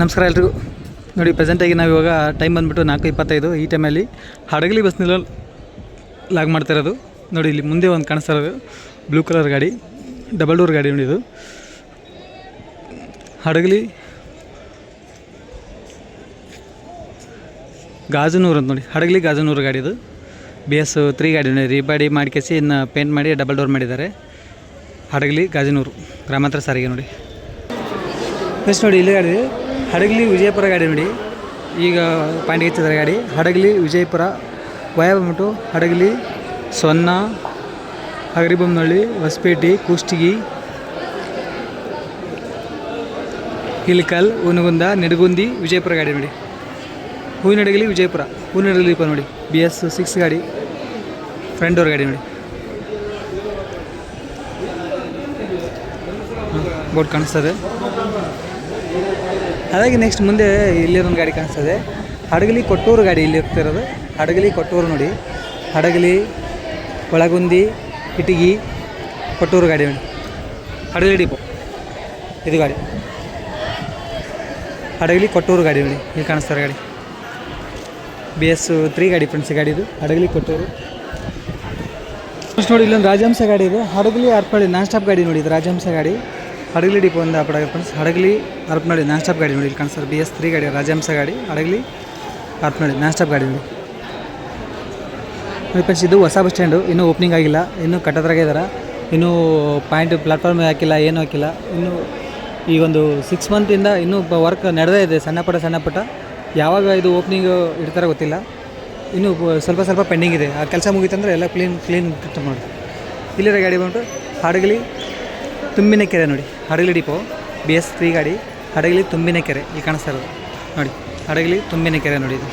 ನಮಸ್ಕಾರ ಎಲ್ರಿಗೂ. ನೋಡಿ ಪ್ರೆಸೆಂಟಾಗಿ ನಾವು ಇವಾಗ ಟೈಮ್ ಬಂದುಬಿಟ್ಟು ನಾಲ್ಕು ಇಪ್ಪತ್ತೈದು. ಈ ಟೈಮಲ್ಲಿ ಹಡಗಲಿ ಬಸ್ ನಿಲ್ಲ ಲಾಗ್ ಮಾಡ್ತಾ ಇರೋದು. ನೋಡಿ, ಇಲ್ಲಿ ಮುಂದೆ ಒಂದು ಕಾಣಿಸ್ತಾ ಇರೋದು. ಬ್ಲೂ ಕಲರ್ ಗಾಡಿ. ಡಬಲ್ ಡೋರ್ ಗಾಡಿ ನೋಡಿ ಇದು. ಹಡಗಲಿ. ಗಾಜನೂರು ಅಂತ ನೋಡಿ. ಹಡಗಲಿ ಗಾಜನೂರು ಗಾಡಿ ಇದು. ಬಿ ಎಸ್ ತ್ರೀ ಗಾಡಿ ನೋಡಿ. ರೀಬಾಡಿ ಮಾಡಿಕೆಸಿ ಇನ್ನು ಪೇಂಟ್ ಮಾಡಿ ಡಬಲ್ ಡೋರ್ ಮಾಡಿದ್ದಾರೆ. ಹಡಗಲಿ ಗಾಜನೂರು. ಗ್ರಾಮಾಂತರ ಸಾರಿಗೆ ನೋಡಿ. ನೆಕ್ಸ್ಟ್ ನೋಡಿ, ಇಲ್ಲಿ ಗಾಡಿ. ಹಡಗಲಿ ವಿಜಯಪುರ ಗಾಡಿ ನೋಡಿ. ಈಗ ಹೆಚ್ಚಿದ್ದಾರೆ ಗಾಡಿ. ಹಡಗಲಿ ವಿಜಯಪುರ ವಯ ಹಡಗಲಿ ಸೊನ್ನ, ಹಗರಿಬೊಮ್ಮನಹಳ್ಳಿ, ಹೊಸಪೇಟೆ ಕುಷ್ಟಗಿ ಹಿಲ್ಕಲ್ ಉನಗುಂದ ನಿಡಗುಂದಿ, ವಿಜಯಪುರ ಗಾಡಿ ನೋಡಿ. ಹೂವಿನಡಗಲಿ ವಿಜಯಪುರ ಹೂವಿನಡಗಲಿ ಇಪ್ಪ ನೋಡಿ. ಬಿ ಎಸ್ ಸಿಕ್ಸ್ ಗಾಡಿ ಫ್ರಂಟ್ ಡೋರ್ ಗಾಡಿ ನೋಡಿ. ಬೋರ್ಡ್ ಕಾಣಿಸ್ತದೆ ಹಾಗಾಗಿ ನೆಕ್ಸ್ಟ್ ಮುಂದೆ ಇಲ್ಲಿರೊಂದು ಗಾಡಿ ಕಾಣಿಸ್ತದೆ. ಹಡಗಲಿ ಕೊಟ್ಟೂರು ಗಾಡಿ ಇಲ್ಲಿ ಇರ್ತಿರೋದು. ಹಡಗಲಿ ಕೊಟ್ಟೂರು ನೋಡಿ. ಹಡಗಲಿ ಒಳಗುಂದಿ ಇಟಗಿ, ಕೊಟ್ಟೂರು ಗಾಡಿ ನೋಡಿ. ಹಡಗಲಿ ಡಿಪೋ. ಇದು ಗಾಡಿ. ಹಡಗಲಿ ಕೊಟ್ಟೂರು ಗಾಡಿ ನೋಡಿ. ಇಲ್ಲಿ ಕಾಣಿಸ್ತಾರೆ ಗಾಡಿ. ಬಿ ಎಸ್ ತ್ರೀ ಗಾಡಿ ಫ್ರೆಂಡ್ಸ್ ಗಾಡಿ ಇದು. ಹಡಗಲಿ ಕೊಟ್ಟೂರು. ನೋಡಿ ಇಲ್ಲೊಂದು ರಾಜಹಂಸ ಗಾಡಿ ಇದೆ. ಹಡಗಲಿ ಅರ್ಪಳ್ಳಿ ನಾನ್ ಸ್ಟಾಪ್ ಗಾಡಿ ನೋಡಿ ಇದು ರಾಜಹಂಸ ಗಾಡಿ. ಹಡಗಲಿ ಡಿಪೋ ಒಂದು ಅಪಡ friends Hadagali Arpanahalli non stop ಗಾಡಿ ನೋಡಿ ಇಲ್ಲಿ ಕಾಣಿಸ್ತಾರೆ ಬಿ ಎಸ್ ತ್ರೀ ಗಾಡಿ, ರಾಜಹಂಸ ಗಾಡಿ, ಹಡಗಲಿ ಅರ್ಪನಹಳ್ಳಿ ನಾನ್ ಸ್ಟಾಪ್ ಗಾಡಿ ನೋಡಿ. ನೋಡಿ ಫ್ರೆಂಡ್ಸ್ ಇದು ಹೊಸ ಬಸ್ ಸ್ಟ್ಯಾಂಡು ಇನ್ನೂ ಓಪನಿಂಗ್ ಆಗಿಲ್ಲ, ಇನ್ನೂ ಕಟ್ಟದ್ರಾಗೆ ಇದ್ದಾರೆ ಇನ್ನೂ ಪಾಯಿಂಟ್ ಪ್ಲಾಟ್ಫಾರ್ಮ್ ಹಾಕಿಲ್ಲ, ಏನೂ ಹಾಕಿಲ್ಲ. ಇನ್ನೂ ಈ ಒಂದು ಸಿಕ್ಸ್ ಮಂತಿಂದ ಇನ್ನೂ ವರ್ಕ್ ನಡೆದೇ ಇದೆ, ಸಣ್ಣ ಪುಟ್ಟ ಸಣ್ಣ ಪುಟ್ಟ. ಯಾವಾಗ ಇದು ಓಪನಿಂಗ್ ಇಡ್ತಾರೆ ಗೊತ್ತಿಲ್ಲ. ಇನ್ನೂ ಸ್ವಲ್ಪ ಸ್ವಲ್ಪ ಪೆಂಡಿಂಗ್ ಇದೆ. ಆ ಕೆಲಸ ಮುಗೀತಂದ್ರೆ ಎಲ್ಲ ಕ್ಲೀನ್ ಕ್ಲೀನ್ ಮಾಡಿ ಇಲ್ಲಿರೋ ಗಾಡಿ ಬಂದ್ಬಿಟ್ಟು ಹಡಗಲಿ ತುಂಬಿನ ಕೆರೆ ನೋಡಿ. Hadagali depot B S three ಗಾಡಿ, ಹಡಗಲಿ ತುಂಬಿನ ಕೆರೆ ಇಲ್ಲಿ ಕಾಣಿಸ್ತಾ ಇರೋದು. ನೋಡಿ, ಹಡಗಲಿ ತುಂಬಿನ ಕೆರೆ ನೋಡಿ ಇದು.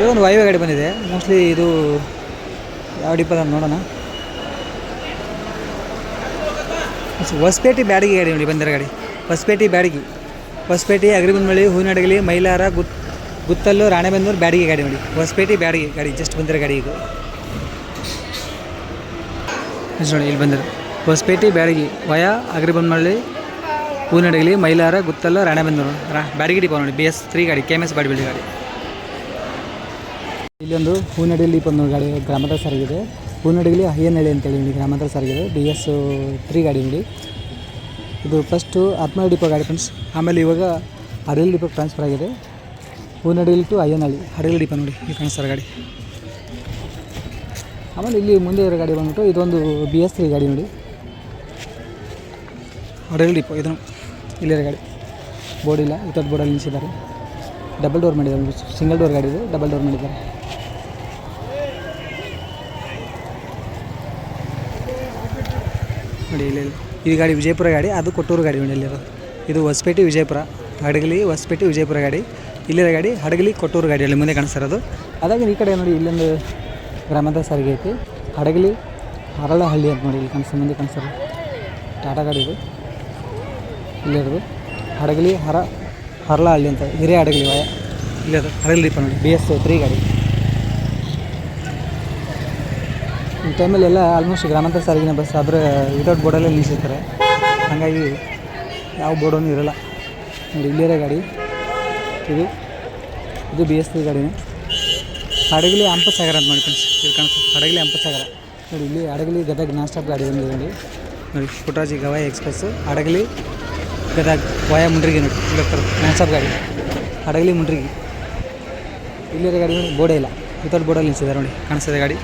ಇದೊಂದು ವಾಯುವ್ಯ ಗಾಡಿ ಬಂದಿದೆ. ಮೋಸ್ಟ್ಲಿ ಇದು ಯಾವ ಡಿಪೋ ನೋಡೋಣ. ಹೊಸಪೇಟೆ ಬ್ಯಾಡಗಿ ಗಾಡಿ ನೋಡಿ ಬಂದಿರೋ ಗಾಡಿ. ಹೊಸಪೇಟೆ ಬ್ಯಾಡಗಿ. ಹೊಸಪೇಟೆ ಅಗ್ರಿಬಂದ್ಮಳ್ಳಿ ಹೂವಿನಡಗಲಿ ಮೈಲಾರ, ಗುತ್, ಗುತ್ತಲ್ಲು ರಾಣೆಬೆಂದೂರು ಬ್ಯಾಡಗಿ ಗಾಡಿ ನೋಡಿ. ಹೊಸಪೇಟೆ ಬ್ಯಾಡಗಿ ಗಾಡಿ ಜಸ್ಟ್ ಬಂದಿರೋ ಗಾಡಿ ಇದು. ನೋಡಿ ಇಲ್ಲಿ ಬಂದಿದೆ. ಹೊಸಪೇಟೆ ಬ್ಯಾಡಗಿ, ವಯ ಅಗ್ರಿಬಂದ್ಮಳ್ಳಿ ಹೂನಡಗಲಿ, ಮೈಲಾರ ಗುತ್ತಲ್ಲ ರಾಣೆಬೆನ್ನೂರು. ರಾ, ಬ್ಯಾಡಗಿ ಡಿಪೋ ನೋಡಿ ಬಿ ಎಸ್ ತ್ರೀ ಗಾಡಿ ಕೆ ಎಂ ಎಸ್ ಬಾಡಿಬಳ್ಳಿ ಗಾಡಿ. ಇಲ್ಲೊಂದು ಹೂನಡಿಯಲ್ಲಿ ಬಂದು ಗಾಡಿ, ಗ್ರಾಮದ ಸಾರಿಗಿದೆ. ಹೂನಡಿಗಲಿ ಹಯ್ಯನಹಳ್ಳಿ ಅಂತೇಳಿ ನೋಡಿ ಗ್ರಾಮಾಂತರ ಸಾರಿಗಿದೆ. ಬಿ ಎಸ್ ತ್ರೀ ಗಾಡಿ ನೋಡಿ. ಇದು ಫಸ್ಟು ಆತ್ಮ ಡಿಪೋ ಗಾಡಿ ಫ್ರೆಂಡ್ಸ್ ಆಮೇಲೆ ಇವಾಗ ಹಡಗಲಿ ಡಿಪೋ ಟ್ರಾನ್ಸ್ಫರ್ ಆಗಿದೆ. ಹೂನಡಿಯಲ್ಲಿ ಟು ಅಯ್ಯನಹಳ್ಳಿ ಹಡಗಲಿ ಡಿಪೋ ನೋಡಿ, ಈ ಕಾಣಿಸ್ತಾರೆ ಗಾಡಿ. ಆಮೇಲೆ ಇಲ್ಲಿ ಮುಂದೆ ಇರೋ ಗಾಡಿ ಬಂದ್ಬಿಟ್ಟು ಇದೊಂದು ಬಿ ಎಸ್ ತ್ರೀ ಗಾಡಿ ನೋಡಿ. ಹಡಗಲಿ ಡಿಪೋ ಇದು ಇಲ್ಲಿರೋ ಗಾಡಿ. ಬೋರ್ಡ್ ಇಲ್ಲ ಇತ್ತೊಂದು ಬೋರ್ಡಲ್ಲಿ ನಿಲ್ಲಿಸಿದ್ದಾರೆ ಡಬಲ್ ಡೋರ್ ಮಾಡಿದ್ದಾರೆ ಸಿಂಗಲ್ ಡೋರ್ ಗಾಡಿ ಇದೆ ಡಬಲ್ ಡೋರ್ ಮಾಡಿದ್ದಾರೆ. ನೋಡಿ ಇಲ್ಲಿ ಇಲ್ಲಿ. ಈ ಗಾಡಿ ವಿಜಯಪುರ ಗಾಡಿ, ಅದು ಕೊಟ್ಟೂರು ಗಾಡಿ ನೋಡಿ ಇಲ್ಲಿರೋದು. ಇದು ಹೊಸಪೇಟೆ ವಿಜಯಪುರ. ಹಡಗಲಿ, ಹೊಸಪೇಟೆ ವಿಜಯಪುರ ಗಾಡಿ. ಇಲ್ಲಿರೋ ಗಾಡಿ ಹಡಗಲಿ, ಕೊಟ್ಟೂರು ಗಾಡಿ ಅಲ್ಲಿ ಮುಂದೆ ಕಾಣಿಸ್ತಿರೋದು ಅದಾಗಿ ಈ ಕಡೆ ನೋಡಿ, ಇಲ್ಲೊಂದು ಗ್ರಾಮಾಂತರ ಸಾರಿಗೆ ಐತಿ. ಹಡಗಲಿ ಹರಳಹಳ್ಳಿ ಅಂತ ನೋಡಿ ಇಲ್ಲಿ ಕನಸು ಮಂದಿ ಕಾಣಿಸ್ತಾರೆ. ಟಾಟಾ ಗಾಡಿ ಇದು. ಇಲ್ಲಿರೋದು ಹಡಗಲಿ ಹರ ಹರಳಹಳ್ಳಿ ಅಂತ ಹಿರಿಯ ಹಡಗಲಿ ವಾಯ. ಇಲ್ಲಿರೋದು ಹಡಗಲಿ ದೀಪ ನೋಡಿ. ಬಿ ಎಸ್ ತ್ರೀ ಗಾಡಿ. ಈ ಟೈಮಲ್ಲಿ ಎಲ್ಲ ಆಲ್ಮೋಸ್ಟ್ ಗ್ರಾಮಾಂತರ ಸಾರಿಗೆ ಬಸ್ ಆದರೆ ವಿತೌಟ್ ಬೋರ್ಡಲ್ಲೇ ನಿಲ್ಲಿಸಿರ್ತಾರೆ. ಹಾಗಾಗಿ ಯಾವ ಬೋರ್ಡೂ ಇರೋಲ್ಲ. ನೋಡಿ, ಇಲ್ಲಿರೋ ಗಾಡಿ. ಇದು ಇದು ಬಿ ಎಸ್ ತ್ರೀ ಗಾಡಿನೇ. ಹಡಗಲಿ ಹಂಪಸಾಗರ ಅಂತ ನೋಡಿ ಫ್ರೆಂಡ್ಸ್ ಇಲ್ಲಿ ಕಾಣಿಸ್ತದೆ ಹಡಗಲಿ ಹಂಪಸಾಗರ ನೋಡಿ, ಇಲ್ಲಿ ಹಡಗಲಿ ಗದಗ ನಾನ್ ಸ್ಟಾಪ್ ಗಾಡಿ ಬಂದಿದೆ ನೋಡಿ. ನೋಡಿ, ಪುಟ್ರಾಜಿ ಗವಾಯಿ ಎಕ್ಸ್ಪ್ರೆಸ್, ಹಡಗಲಿ ಗದಗ ವಾಯ ಮುಂಡ್ರಿಗೆ ನೋಡಿ. ಇಲ್ಲಿ ಹೋಗ್ತಾರೆ, ನಾನ್ ಸ್ಟಾಪ್ ಗಾಡಿ. ಹಡಗಲಿ ಮುಂಡ್ರಿಗೆ. ಇಲ್ಲಿರೋ ಗಾಡಿ ಬೋರ್ಡೇ ಇಲ್ಲ. ವಿತೌಟ್ ಬೋರ್ಡಲ್ಲಿ ನಿಲ್ಸಿದ್ದಾರೆ ನೋಡಿ. ಕಾಣಿಸ್ತದೆ ಗಾಡಿ.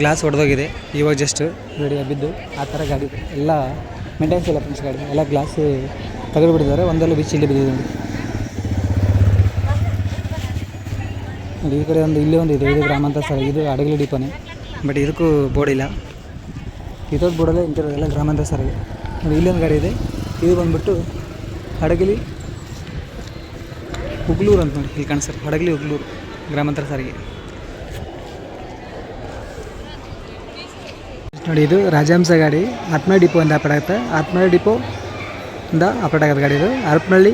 ಗ್ಲಾಸ್ ಹೊಡೆದೋಗಿದೆ ಇವಾಗ ಜಸ್ಟ್ ರೆಡಿ ಬಿದ್ದು ಆ ಥರ ಗಾಡಿ. ಎಲ್ಲ ಮೇಂಟೆನ್ಸ್ ಇಲ್ಲ ಫ್ರೆಂಡ್ಸ್ ಗಾಡಿ. ಎಲ್ಲ ಗ್ಲಾಸ್ ತೆಗೆದು ಬಿಟ್ಟಿದ್ದಾರೆ ಒಂದೆಲ್ಲ ಬಿಚ್ಚಿ ಇಲ್ಲಿ ಬಿದ್ದಿದೆ ನೋಡಿ. ಈ ಕಡೆ ಒಂದು ಇಲ್ಲೇ ಒಂದು ಇದೆ ಇದು ಗ್ರಾಮಾಂತರ ಸರ್ ಇದು ಅಡಗಲಿ ಡಿಪೋನೇ. ಬಟ್ ಇದಕ್ಕೂ ಬೋರ್ಡ್ ಇಲ್ಲ. ಇದೊಂದು ಬೋರ್ಡಲ್ಲೇ ಇಂಥದ್ದೆಲ್ಲ ಗ್ರಾಮಾಂತರ ಸಾರಿಗೆ ನೋಡಿ ಇಲ್ಲೊಂದು ಗಾಡಿ ಇದೆ. ಇದು ಬಂದ್ಬಿಟ್ಟು ಹಡಗಲಿ ಉಗ್ಲೂರು ಅಂತ ನೋಡಿ ಇಲ್ಲಿ ಕಾಣಿಸ್ತಾರೆ ಹಡಗಲಿ ಉಗ್ಲೂರು ಗ್ರಾಮಾಂತರ ಸಾರಿಗೆ ನೋಡಿ ಇದು ರಾಜಹಂಸ ಗಾಡಿ ಹತ್ಮಳ್ಳಿ ಡಿಪೋ ಇಂದ ಆಪರೇಟ್ ಆಗುತ್ತೆ. ಡಿಪೋ ಇಂದ ಆಪರೇಟ್ ಆಗೋದು ಗಾಡಿ ಇದು. ಅರಪನಹಳ್ಳಿ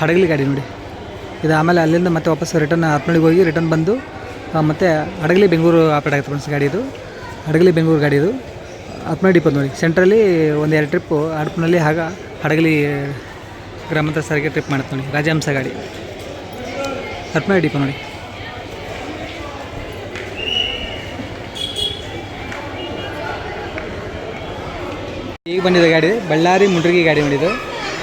ಹಡಗಲಿ ಗಾಡಿ ನೋಡಿ. ಇದು ಆಮೇಲೆ ಅಲ್ಲಿಂದ ಮತ್ತೆ ವಾಪಸ್ ರಿಟರ್ನ್ ಹರಪನಹಳ್ಳಿಗೆ ಹೋಗಿ ರಿಟರ್ನ್ ಬಂದು ಮತ್ತೆ ಹಡಗಲಿ ಬೆಂಗಳೂರು ಆಪರೇಟ್ ಆಗುತ್ತೆ ಫ್ರೆಂಡ್ಸ್ ಗಾಡಿ ಇದು. ಹಡಗಲಿ ಬೆಂಗಳೂರು ಗಾಡಿ ಇದು. ಹತ್ತನೇ ಡಿಪೋ ನೋಡಿ ಸೆಂಟ್ರಲ್ಲಿ ಒಂದು ಎರಡು ಟ್ರಿಪ್ಪು ಹಡಪನಲ್ಲಿ ಆಗ ಹಡಗಲಿ ಗ್ರಾಮಾಂತರ ಸಾರಿಗೆ ಟ್ರಿಪ್ ಮಾಡುತ್ತೆ ನೋಡಿ, ರಾಜಹಂಸ ಗಾಡಿ. ಹತ್ತನೇ ಡಿಪೋ ನೋಡಿ ಈಗ ಬಂದಿದೆ ಗಾಡಿ, ಬಳ್ಳಾರಿ ಮುಂಡ್ರಿಗಿ ಗಾಡಿ ನೋಡಿದ್ದು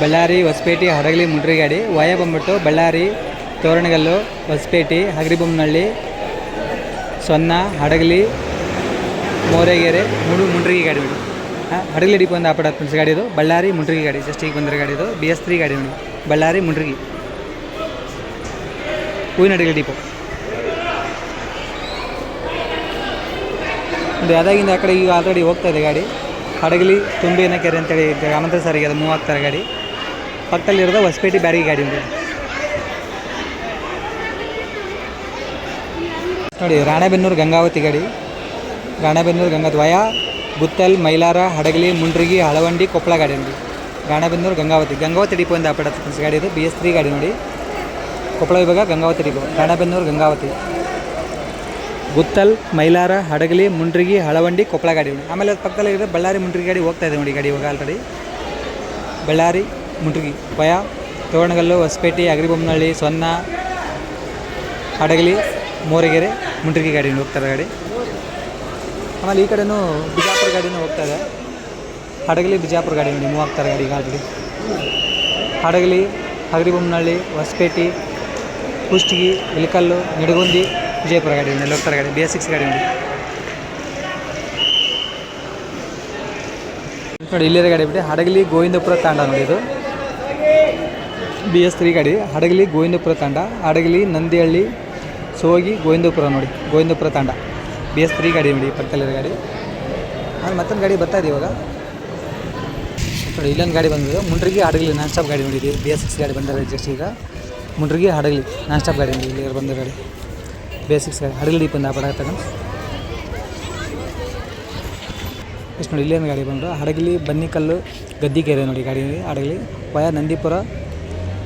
ಬಳ್ಳಾರಿ ಹೊಸಪೇಟೆ ಹಡಗಲಿ ಮುಂಡ್ರಿ ಗಾಡಿ ವಾಯ ಬಂದ್ಬಿಟ್ಟು ಬಳ್ಳಾರಿ ತೋರಣಗಲ್ಲು ಹೊಸಪೇಟೆ ಹಗರಿಬೊಮ್ಮನಹಳ್ಳಿ ಸೊನ್ನ ಹಡಗಲಿ ಮೋರೆಗೆರೆ ಮೂರು ಮುಂಡ್ರಿಗೆ ಗಾಡಿ ಬಿಡು. ಹಾಂ ಹಡಗಲಿ ಡಿಪೋ ಒಂದು ಆಪಡ ಹತ್ತು ಗಾಡಿ ಇದು ಬಳ್ಳಾರಿ ಮುಂಡ್ರಿಗೆ ಗಾಡಿ ಜಸ್ಟ್ ಈಗ ಬಂದರೆ ಗಾಡಿ ಇದು ಬಿ ಎಸ್ ತ್ರೀ ಗಾಡಿ ನೋಡಿ. ಬಳ್ಳಾರಿ ಮುಂಡ್ರಿಗೆ. ಹೂವಿನ ಹಡಗಲಿ ಡಿಪೋ. ಒಂದು ಯಾವ್ದಾಗಿಂದ ಆ ಕಡೆ ಈಗ ಆಲ್ರೆಡಿ ಹೋಗ್ತಾ ಇದೆ ಗಾಡಿ. ಹಡಗಲಿ ತುಂಬೇನ ಕೆರೆ ಅಂತೇಳಿ ಗ್ರಾಮಾಂತರ ಸಾರಿಗೆ ಅದು ಮೂವ್ ಆಗ್ತಾರೆ ಗಾಡಿ. ಪಕ್ಕದಲ್ಲಿರೋದು ಹೊಸಪೇಟೆ ಬ್ಯಾರಿಗೆ ಗಾಡಿ ఉంది ನೋಡಿ, ರಾಣೆಬೆನ್ನೂರು ಗಂಗಾವತಿ ಗಡಿ. ರಾಣೆಬೆನ್ನೂರು ಗಂಗಾವತಿ ದ್ವಯ ಗುತ್ತಲ್ ಮೈಲಾರ, ಹಡಗಲಿ, ಮುಂಡ್ರಿಗಿ, ಹಳವಂಡಿ, ಕೊಪ್ಪಳ ಗಾಡಿ ಅಂಡಿ ರಾಣೆಬೆನ್ನೂರು ಗಂಗಾವತಿ ಗಂಗಾವತಿ ಡಿಪೋ ಇಂದ ಆಪಡ ಗಾಡಿ ಇದು ಬಿ ಎಸ್ ತ್ರೀ ಗಾಡಿ ನೋಡಿ. ಕೊಪ್ಪಳ ವಿಭಾಗ ಗಂಗಾವತಿ ಡಿಪೋ, ರಾಣೆಬೆನ್ನೂರು ಗಂಗಾವತಿ. ಗುತ್ತಲ್ ಮೈಲಾರ, ಹಡಗಲಿ, ಮುಂಡ್ರಿಗಿ, ಹಳವಂಡಿ, ಕೊಪ್ಪಳ ಗಾಡಿ ನೋಡಿ. ಆಮೇಲೆ ಅದು ಪಕ್ಕದಲ್ಲಿ ಇದೆ ಬಳ್ಳಾರಿ ಮುಂಡ್ರಿಗಿ ಗಾಡಿ ಹೋಗ್ತಾ ಇದೆ ನೋಡಿ ಗಾಡಿ ಇವಾಗ ಆಲ್ರೆಡಿ ಬಳ್ಳಾರಿ ಮುಂಡ್ರಿಗಿ ಪಯ ತೋರಣಗಲ್ಲು, ಹೊಸಪೇಟೆ, ಅಗ್ರಿಬೊಮ್ಮನಹಳ್ಳಿ, ಸೊನ್ನ, ಹಡಗಲಿ ಮೋರಗೆರೆ ಮುಂಡ್ರಿಗಿ ಗಾಡಿನ ಹೋಗ್ತಾರೆ ಗಾಡಿ. ಆಮೇಲೆ ಈ ಕಡೆನೂ ಬಿಜಾಪುರ ಗಾಡಿನೂ ಹೋಗ್ತಾ ಇದೆ. ಹಡಗಲಿ ಬಿಜಾಪುರ ಗಾಡಿ ಮೂವ್ ಆಗ್ತಾರೆ ಗಾಡಿ ಈಗ ಆಲ್ರೆಡಿ ಹಡಗಲಿ, ಹಗರಿಬೊಮ್ಮನಹಳ್ಳಿ, ಹೊಸಪೇಟೆ, ಕುಷ್ಟಗಿ ಇಲಕಲ್ಲು ನಿಡಗುಂದಿ, ವಿಜಯಪುರ ಗಾಡಿ ಎಲ್ಲ ಹೋಗ್ತಾರೆ ಗಾಡಿ. ಬಿ ಎಸ್ ಸಿಕ್ಸ್ ಗಾಡಿ ನೋಡಿ. ನೋಡಿ ಇಲ್ಲಿರೋ ಗಾಡಿ ಬಿಟ್ಟು ಹಡಗಲಿ ಗೋವಿಂದಪುರ ತಾಂಡ ನೋಡಿ ಇದು. ಬಿ ಎಸ್ ತ್ರೀ ಗಾಡಿ, ಹಡಗಲಿ ಗೋವಿಂದಪುರ ತಾಂಡ, ಹಡಗಲಿ ನಂದಿಹಳ್ಳಿ ಸೋಗಿ ಗೋವಿಂದಪುರ ನೋಡಿ, Govindapura Tanda. B S three ಗಾಡಿ ನೋಡಿ, ಪಕ್ಕದಲ್ಲಿರೋ ಗಾಡಿ. ಹಾಂ ಮತ್ತೊಂದು ಗಾಡಿ ಬರ್ತಾ ಇದೆ ಇವಾಗ. ನೋಡಿ, ಇಲ್ಲೊಂದು ಗಾಡಿ ಬಂದಿದೆ. ಮುಂಡ್ರಿಗೆ ಹಡಗಲಿ ನಾನ್ ಸ್ಟಾಪ್ ಗಾಡಿ ನೋಡಿದ್ದೀವಿ. ಬಿ ಎಸ್ ಸಿಕ್ಸ್ ಗಾಡಿ ಬಂದಿದೆ ಜಸ್ಟ್ ಈಗ. ಮುಂಡ್ರಿಗೆ ಹಡಗಲಿ ನಾನ್ ಸ್ಟಾಪ್ ಗಾಡಿ ನೋಡಿ ಇಲ್ಲಿ ಬಂದ ಗಾಡಿ. ಬಿ ಎಸ್ ಸಿಕ್ಸ್ ಗಾಡಿ, ಹಡಗಲಿ ಬಂದ ತಗೊಂಡು. ಎಷ್ಟು ನೋಡಿ ಇಲ್ಲೇನು ಗಾಡಿ ಬಂದರು ಹಡಗಲಿ, ಬನ್ನಿಕಲ್ಲು ಗದ್ದಿಕೆರೆ ನೋಡಿ ಗಾಡಿ ಹಡಗಲಿ. ವಯ ನಂದಿಪುರ,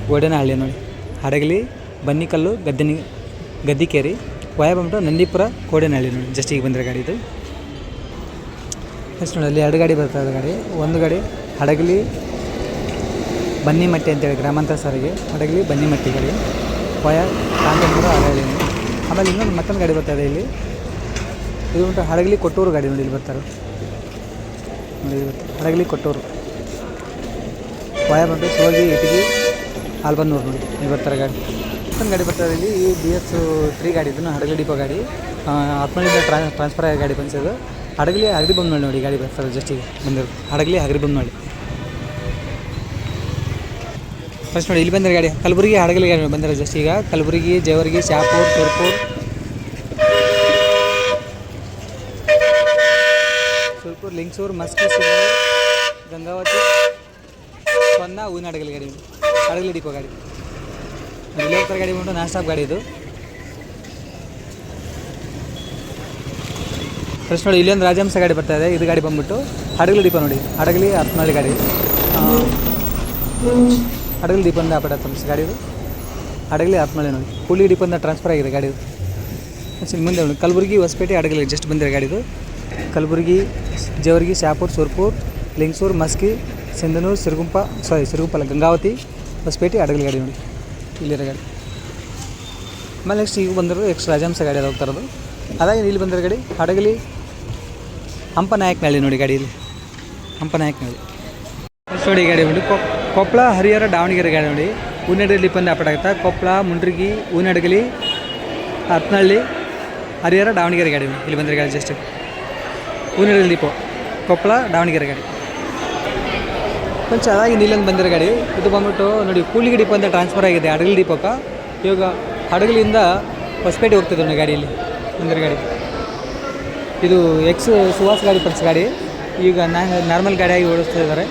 ಗೋಡೆನಹಳ್ಳಿ ನೋಡಿ. ಹಡಗಲಿ, ಬನ್ನಿಕಲ್ಲು, ಗದ್ದನಿ ಗದ್ದಿಕೇರಿ ವಾಯಬಂಟು ನಂದೀಪುರ ಕೋಡೇನಹಳ್ಳಿ ನೋಡಿ ಜಸ್ಟ್ ಈಗ ಬಂದಿರೋ ಗಾಡಿ ಇದು. ಫಸ್ಟ್ ನೋಡಿ, ಅಲ್ಲಿ ಎರಡು ಗಾಡಿ ಬರ್ತಾ ಇದೆ ಗಾಡಿ. ಒಂದು ಗಾಡಿ ಹಡಗಲಿ, ಬನ್ನಿಮಟ್ಟಿ ಅಂತೇಳಿ ಗ್ರಾಮಾಂತರ ಸಾರಿಗೆ, ಹಡಗಲಿ, ಬನ್ನಿಮಟ್ಟಿ ಗಾಡಿ. ವಾಯ ಕಾಂತಪುರ ಹಡಗಲಿ ಆಮೇಲೆ ಇನ್ನೊಂದು ಮತ್ತೊಂದು ಗಾಡಿ ಬರ್ತಾ ಇದೆ ಇಲ್ಲಿ. ಇದು ಉಂಟು ಹಡಗಲಿ, ಕೊಟ್ಟೂರು ಗಾಡಿ ನೋಡಿ, ಇಲ್ಲಿ ಬರ್ತಾರೆ. ನೋಡಿ ಬರ್ತಾರೆ. ಹಡಗಲಿ, ಕೊಟ್ಟೂರು. ವಾಯ ಬಂದು ಸೋಜಿ, ಇಟಗಿ ಆಲ್ಬನ್ನೂರು ನೋಡಿ, ಇಲ್ಲಿ ಬರ್ತಾರೆ ಗಾಡಿ. ಮತ್ತೊಂದು ಗಾಡಿ ಬರ್ತಾರೆ ಇಲ್ಲಿ? ಈ ಬಿ ಎಸ್ ತ್ರೀ ಗಾಡಿ ಇದನ್ನು, ಹಡಗಲಿ ಡಿಪೋ ಗಾಡಿ. ಹತ್ಮಳಿಂದ ಟ್ರಾ ಟ್ರಾನ್ಸ್ಫರ್ ಆಗಿ ಗಾಡಿ ಬಂದಿದ್ದು ಹಡಗಲಿ, ಹಗರಿ ಬೊಮ್ಮನಹಳ್ಳಿ ನೋಡಿ ಗಾಡಿ ಬರ್ತಾರೆ ಜಸ್ಟಿಗೆ ಬಂದಿರೋದು. ಹಡಗಲಿ, ಹಗರಿ ಬೊಮ್ಮನಹಳ್ಳಿ ಫಸ್ಟ್ ನೋಡಿ, ಇಲ್ಲಿ ಬಂದಿರೋ ಗಾಡಿ, ಕಲಬುರಗಿ ಹಡಗಲಿ ಗಾಡಿ ಬಂದಿರೋ ಜಸ್ಟ್ ಈಗ. ಕಲಬುರಗಿ, ಜೇವರ್ಗಿ, ಶಾಪೂರ್ ಸುರ್ಪುರ್ ಸುರ್ಪುರ್ ಲಿಂಗ್ಸೂರ್, ಮಸ್ಕಿ ಗಂಗಾವತಿ ಸೊನ್ನ ಹೂವಿನ ಹಡಗಲಿ ಗಾಡಿ. ಹಡಗಲಿ ಡಿಪೋ ಗಾಡಿ. ಹೋಗ್ತಾರೆ ಗಾಡಿ ಬಂದು ನಾನ್ ಸ್ಟಾಪ್ ಗಾಡಿ ಇದು. ಫ್ರೆಶ್ ನೋಡಿ, ಇಲ್ಲೊಂದು ರಾಜಹಂಸ ಗಾಡಿ ಬರ್ತಾ ಇದೆ. ಇದು ಗಾಡಿ ಬಂದ್ಬಿಟ್ಟು ಹಡಗಲಿ ದೀಪ ನೋಡಿ. ಹಡಗಲಿ ಹತ್ನಾಳಿ ಗಾಡಿ. ಹಡಗಲಿ ದೀಪದಿಂದ ಆಪಡ ತಮ್ಸ್ ಗಾಡಿ ಇದು. ಹಡಗಲಿ ಹತ್ನಾಳಿ ನೋಡಿ. ಕೂಲಿ ದೀಪದಿಂದ ಟ್ರಾನ್ಸ್ಫರ್ ಆಗಿದೆ ಗಾಡಿ ಇದು. ಮುಂದೆ ಕಲಬುರಗಿ ಹೊಸಪೇಟೆ ಹಡಗಲಿ ಜಸ್ಟ್ ಬಂದಿರೋ ಗಾಡಿ ಇದು. ಕಲಬುರಗಿ, ಜೇವರ್ಗಿ, ಶಾಪುರ್, ಸುರ್ಪುರ್, ಲಿಂಗಸೂರು, ಮಸ್ಕಿ, ಸಿಂಧನೂರು, ಸಿರುಗುಂಪ ಸಾರಿ ಸಿರುಗುಂಪ ಅಲ್ಲ ಗಂಗಾವತಿ, ಹೊಸಪೇಟೆ ಹಡಗಲಿ ಗಾಡಿ ನೋಡಿ. ಇಲ್ಲಿರೋ ಗಾಡಿ. ಆಮೇಲೆ ನೆಕ್ಸ್ಟ್ ಈಗ ಬಂದಿರೋದು ಎಕ್ಸ್ ರಾಜಹಂಸ ಗಾಡಿ ಅದು ಹೋಗ್ತಾರದು ಅದಾಗಿ ಇಲ್ಲಿ ಬಂದಿರೋ ಗಾಡಿ, ಹಡಗಲಿ ಹಂಪನಾಯಕನಹಳ್ಳಿ ನೋಡಿ ಗಾಡಿ ಇಲ್ಲಿ. ಹಂಪನಾಯಕನಹಳ್ಳಿ ನೋಡಿ ಗಾಡಿ ನೋಡಿ ಕೊಪ್ಪಳ ಹರಿಹರ, ದಾವಣಗೆರೆ ಗಾಡಿ ನೋಡಿ. ಹೂನಡಗಲಿ ಬಂದು ಅಪಡ ಆಗುತ್ತಾ. ಕೊಪ್ಪಳ ಮುಂಡ್ರಿಗಿ, ಹೂನಡಗಲಿ ಹತ್ನಹಳ್ಳಿ ಹರಿಹರ, ದಾವಣಗೆರೆ ಗಾಡಿ ಇಲ್ಲಿ ಬಂದಿರೋ ಗಾಡಿ ಜಸ್ಟ್ ಹೂನಡಗಲಿ ದೀಪ ಕೊಪ್ಪಳ ದಾವಣಗೆರೆ ಗಾಡಿ. ಕೊಂಚ ಚೆನ್ನಾಗಿ ನಿಲ್ಲಂಗೆ ಬಂದಿರೋ ಗಾಡಿ. ಇದು ಬಂದ್ಬಿಟ್ಟು ನೋಡಿ, ಕೂಲಿಗೆ ಡಿಪೋ ಅಂತ ಟ್ರಾನ್ಸ್ಫರ್ ಆಗಿದೆ, ಹಡಗಲಿ ಡಿಪೋಕ ಇವಾಗ ಹಡಗಲಿಂದ ಹೊಸಪೇಟೆ ಹೋಗ್ತಿದೆ ನೋಡಿ ಗಾಡಿಯಲ್ಲಿ, ಬಂದಿರೋ ಗಾಡಿ. ಇದು ಎಕ್ಸ್ ಸುಹಾಸ್ ಗಾಡಿ ಪಲ್ಸ್ ಗಾಡಿ. ಈಗ ನಾರ್ಮಲ್ ಗಾಡಿಯಾಗಿ ಓಡಿಸ್ತಾ ಇದ್ದಾರೆ.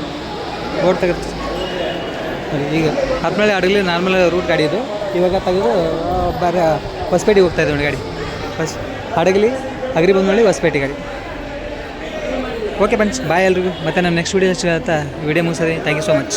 ಓಡ್ತಾ ಈಗ ಹತ್ತನಳ್ಳಿ ಹಡಗಲಿ ನಾರ್ಮಲ್ ರೂಟ್ ಗಾಡಿ ಇದು. ಇವಾಗ ತೆಗೆದು ಬರ ಹೊಸಪೇಟೆಗೆ ಹೋಗ್ತಾ ಇದೆ ನೋಡಿ ಗಾಡಿ. ಫಸ್ಟ್ ಹಡಗಲಿ, ಅಗ್ರಿ ಬಂದ್ಮಳ್ಳಿ ಹೊಸಪೇಟೆ ಗಾಡಿ. ಓಕೆ ಫ್ರೆಂಡ್ಸ್ ಬಾಯ್ ಎಲ್ರಿಗೂ. ಮತ್ತೆ ನಮ್ಮ ನೆಕ್ಸ್ಟ್ ವೀಡಿಯೋ ಸಿಗುತ್ತಾ ವಿಡಿಯೋ ಮುಗಿಸೋದೆ ಥ್ಯಾಂಕ್ ಯು ಸೊ ಮಚ್